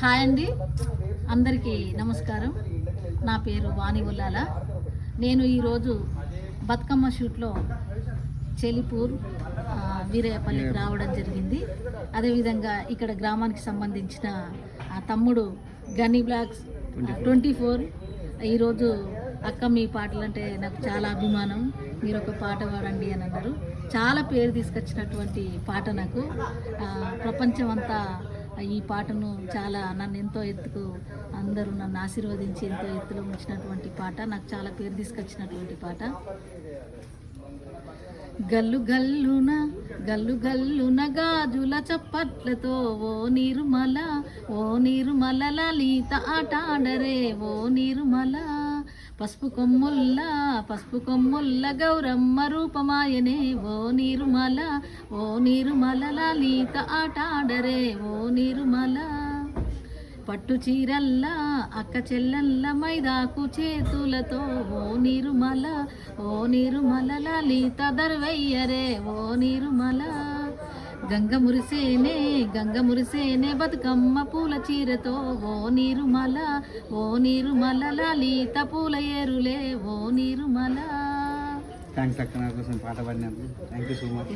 Hi అండి. అందరికీ నమస్కారం. నా పేరు వాణి ఉల్లాల. నేను ఈరోజు బతుకమ్మ షూట్లో చెలిపూర్ వీరయ్యపల్లికి రావడం జరిగింది. అదేవిధంగా ఇక్కడ గ్రామానికి సంబంధించిన తమ్ముడు గనీ బ్లాక్స్ ట్వంటీ ఫోర్. ఈరోజు అక్క మీ పాటలు అంటే నాకు చాలా అభిమానం. మీరు ఒక పాట పాడండి అని అన్నారు. చాలా పేరు తీసుకొచ్చినటువంటి పాట నాకు. ప్రపంచం అంతా ఈ పాటను చాలా నన్ను ఎంతో ఎత్తుకు అందరూ నన్ను ఆశీర్వదించి ఎంతో ఎత్తులో ఉంచినటువంటి పాట నాకు చాలా పేరు తీసుకొచ్చినటువంటి పాట. గల్లు గల్లున గల్లు గల్లున గాజుల చప్పట్లతో ఓ నిర్మల ఓ నిర్మల లలిత ఆటాడరే ఓ నీరుమల. పసుపు కొమ్ముల్ల పసుపు కొమ్ముల్ల గౌరమ్మ రూపమాయనే. ఓ నీరుమల ఓ నీరుమల లలిత ఆట ఆడరే ఓ నీరుమల పట్టు చీరల్లా అక్క చెల్లెల్ల మైదాకు చేతులతో. ఓ నీరుమల ఓ నీరుమల లలిత దర్వయ్యరే. ఓ నీరుమల గంగ మురిసేనే గంగ మురిసేనే బతుకమ్మ పూల చీరతో. ఓ నీరుమల ఓ నీరుమల లలిత పూల ఏరులే ఓ నీరుమల. థ్యాంక్స్ అక్క నా కోసం పాట పాడినందుకు. Thank you so much